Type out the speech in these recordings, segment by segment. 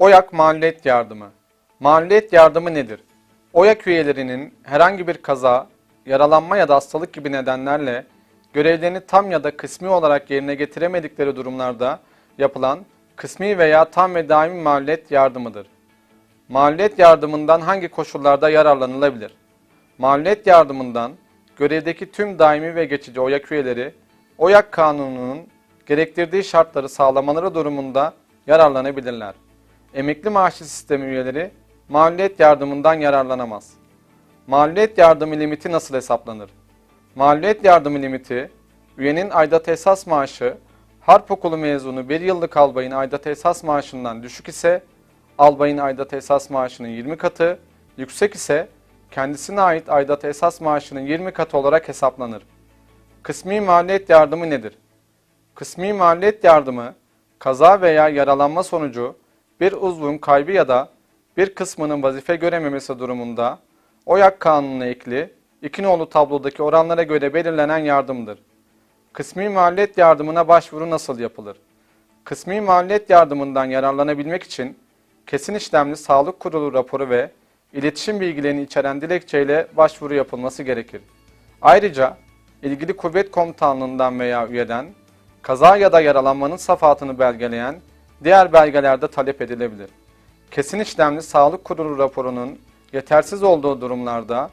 OYAK Mağluliyet Yardımı Mağluliyet yardımı nedir? OYAK üyelerinin herhangi bir kaza, yaralanma ya da hastalık gibi nedenlerle görevlerini tam ya da kısmi olarak yerine getiremedikleri durumlarda yapılan kısmi veya tam ve daimi mağluliyet yardımıdır. Mağluliyet yardımından hangi koşullarda yararlanılabilir? Mağluliyet yardımından görevdeki tüm daimi ve geçici OYAK üyeleri OYAK kanununun gerektirdiği şartları sağlamaları durumunda yararlanabilirler. Emekli maaşı sistemi üyeleri mağluliyet yardımından yararlanamaz. Mağluliyet yardımı limiti nasıl hesaplanır? Mağluliyet yardımı limiti, üyenin aidat esas maaşı, harp okulu mezunu bir yıllık albayın aidat esas maaşından düşük ise, albayın aidat esas maaşının 20 katı, yüksek ise kendisine ait aidat esas maaşının 20 katı olarak hesaplanır. Kısmi mağluliyet yardımı nedir? Kısmi mağluliyet yardımı, kaza veya yaralanma sonucu bir uzvun kaybı ya da bir kısmının vazife görememesi durumunda OYAK kanununa ekli iki nolu tablodaki oranlara göre belirlenen yardımdır. Kısmi mağluliyet yardımına başvuru nasıl yapılır? Kısmi mağluliyet yardımından yararlanabilmek için kesin işlemli sağlık kurulu raporu ve iletişim bilgilerini içeren dilekçeyle başvuru yapılması gerekir. Ayrıca ilgili kuvvet komutanlığından veya üyeden kaza ya da yaralanmanın safatını belgeleyen diğer belgelerde talep edilebilir. Kesin işlemli sağlık kurulu raporunun yetersiz olduğu durumlarda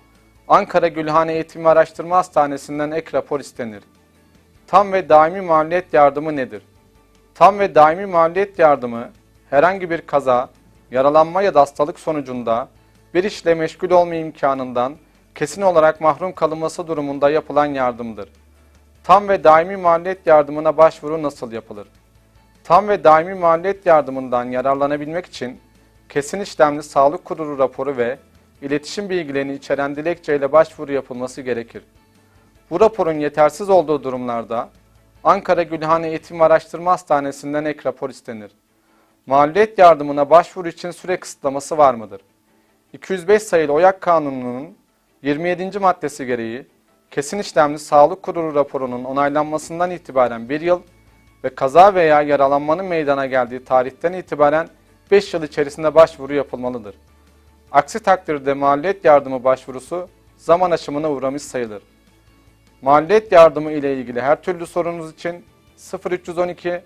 Ankara Gülhane Eğitim ve Araştırma Hastanesi'nden ek rapor istenir. Tam ve daimi mağluliyet yardımı nedir? Tam ve daimi mağluliyet yardımı herhangi bir kaza, yaralanma ya da hastalık sonucunda bir işle meşgul olma imkanından kesin olarak mahrum kalınması durumunda yapılan yardımdır. Tam ve daimi mağluliyet yardımına başvuru nasıl yapılır? Tam ve daimi mağluliyet yardımından yararlanabilmek için kesin işlemli sağlık kurulu raporu ve iletişim bilgilerini içeren dilekçeyle başvuru yapılması gerekir. Bu raporun yetersiz olduğu durumlarda Ankara Gülhane Eğitim Araştırma Hastanesi'nden ek rapor istenir. Mağluliyet yardımına başvuru için süre kısıtlaması var mıdır? 205 sayılı OYAK Kanunu'nun 27. maddesi gereği kesin işlemli sağlık kurulu raporunun onaylanmasından itibaren bir yıl ve kaza veya yaralanmanın meydana geldiği tarihten itibaren 5 yıl içerisinde başvuru yapılmalıdır. Aksi takdirde mağluliyet yardımı başvurusu zaman aşımına uğramış sayılır. Mağluliyet yardımı ile ilgili her türlü sorunuz için 0312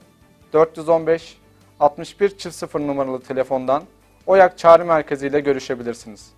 415 61 0 numaralı telefondan OYAK Çağrı Merkezi ile görüşebilirsiniz.